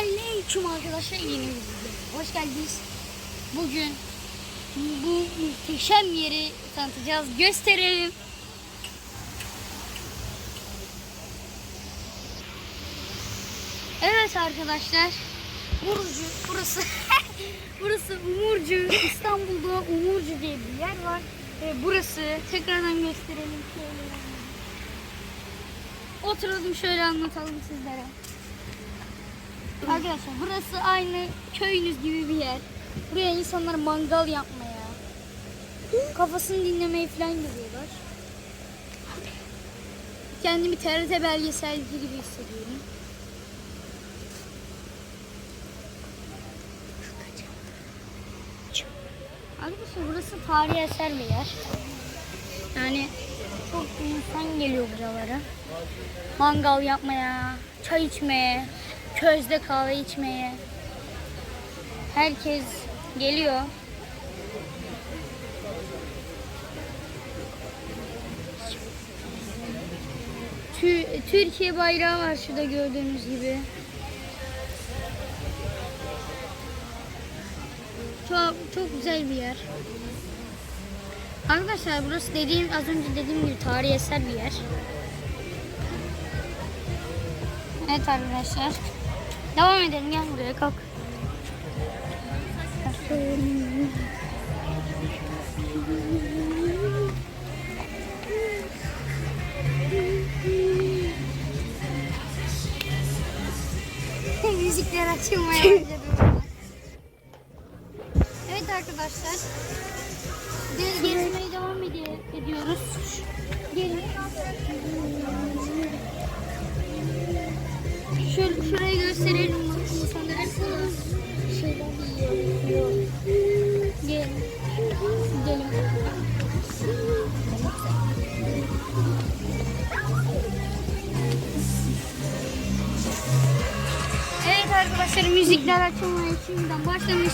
Selamünaleyküm arkadaşlar yeni videoya hoş geldiniz. Bugün bu muhteşem yeri tanıtacağız. Gösterelim. Evet arkadaşlar. Umurcu burası. burası Umurcu. İstanbul'da Umurcu diye bir yer var. Ve burası tekrardan gösterelim. Oturalım şöyle anlatalım sizlere. Arkadaşlar burası aynı köyünüz gibi bir yer. Buraya insanlar mangal yapmaya, kafasını dinlemeye falan geliyorlar. Kendimi TRT belgeselci gibi hissediyorum. Arkadaşlar burası tarihi eser bir yer. Yani çok insan geliyor buralara. Mangal yapmaya, çay içmeye, közde kahve içmeye. Herkes geliyor. Tü- Türkiye bayrağı var şurada gördüğünüz gibi. Çok çok güzel bir yer. Arkadaşlar burası dediğim az önce dediğim gibi tarihi eser bir yer. Evet arkadaşlar. Devam edelim gel buraya kalk. Müzikler açılmaya başladı. evet arkadaşlar. Biz gezmeye devam edi- ediyoruz. Gelin. Şöyle şurayı gösterelim arkadaşlar müzikler açılmaya şimdiden başlamış.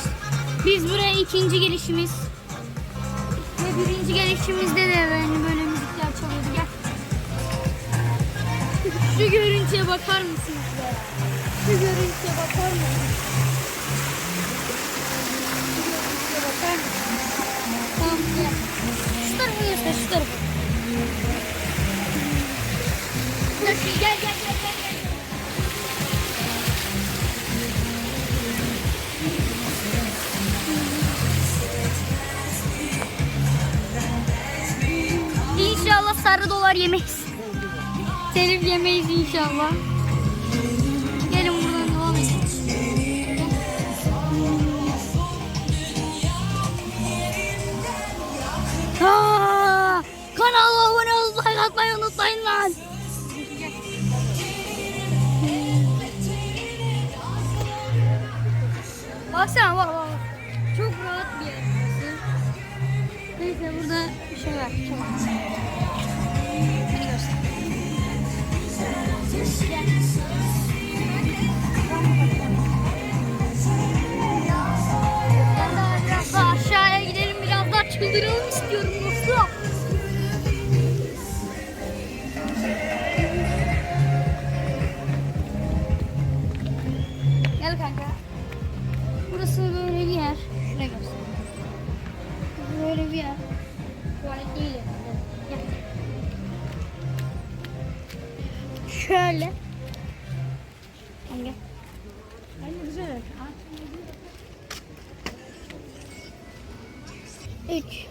Biz buraya ikinci gelişimiz. Ve birinci gelişimizde de yani böyle müzikler çalıyordu. Gel. Şu görüntüye bakar mısınız be? Şu görüntüye bakar mısınız? Şu görüntüye bakar mısınız? Sarı dolar yemeyiz. Telif yemeyiz inşallah. Gelin buradan devam edelim. Aa, kanala abone olup like atmayı unutmayın lan. Baksana bak bak. Çok rahat bir yer burası. Neyse burada bir şey var. Çabuk. Çıldıralım istiyorum dostum. Gel kanka. Burası böyle bir yer. Şuraya göster. Böyle bir yer. Tuvalet değil yani. Şöyle. Gel. Anne güzel. Üç.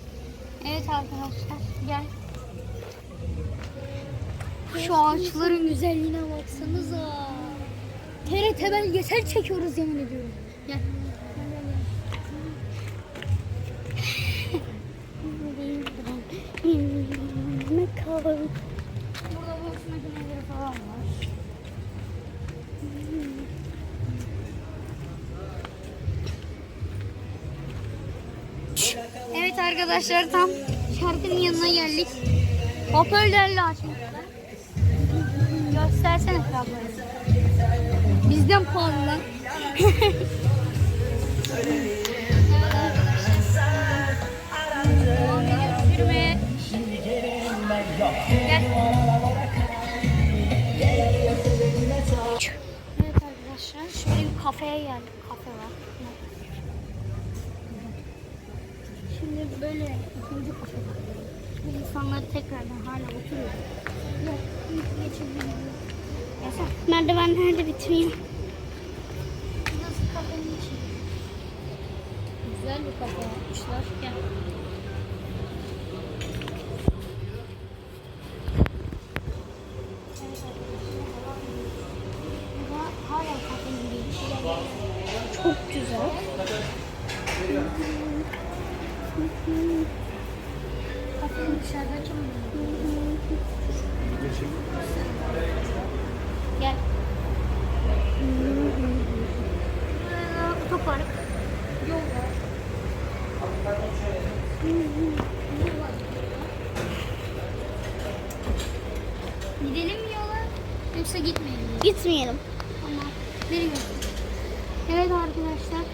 Evet arkadaşlar gel. Şu ağaçların güzelliğine baksanıza. TRT belgesel çekiyoruz yemin ediyorum. Gel. Ne? Arkadaşlar tam şarkının yanına geldik. Hoparlörle açmışlar. Göstersene kabloyu. Bizden pahalı böyle ikinci var. Bu insanlar tekrardan hala oturuyor. Yok, ilk geçebilirim. Yasak. Merdivenler de bitmiyor. Burası kafenin içi. Güzel bir kafe yapmışlar. Gel. Çok güzel. Kafenin dışarıda açamıyorum. Gel. Burada otopark. Yol var. Gidelim mi yola yoksa gitmeyelim mi? Gitmeyelim. Tamam. Nereye? Evet arkadaşlar.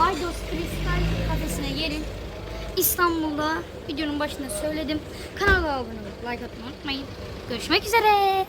Aydos Kristal kafesine gelin. İstanbul'da videonun başında söyledim. Kanala abone olup like atmayı unutmayın. Görüşmek üzere.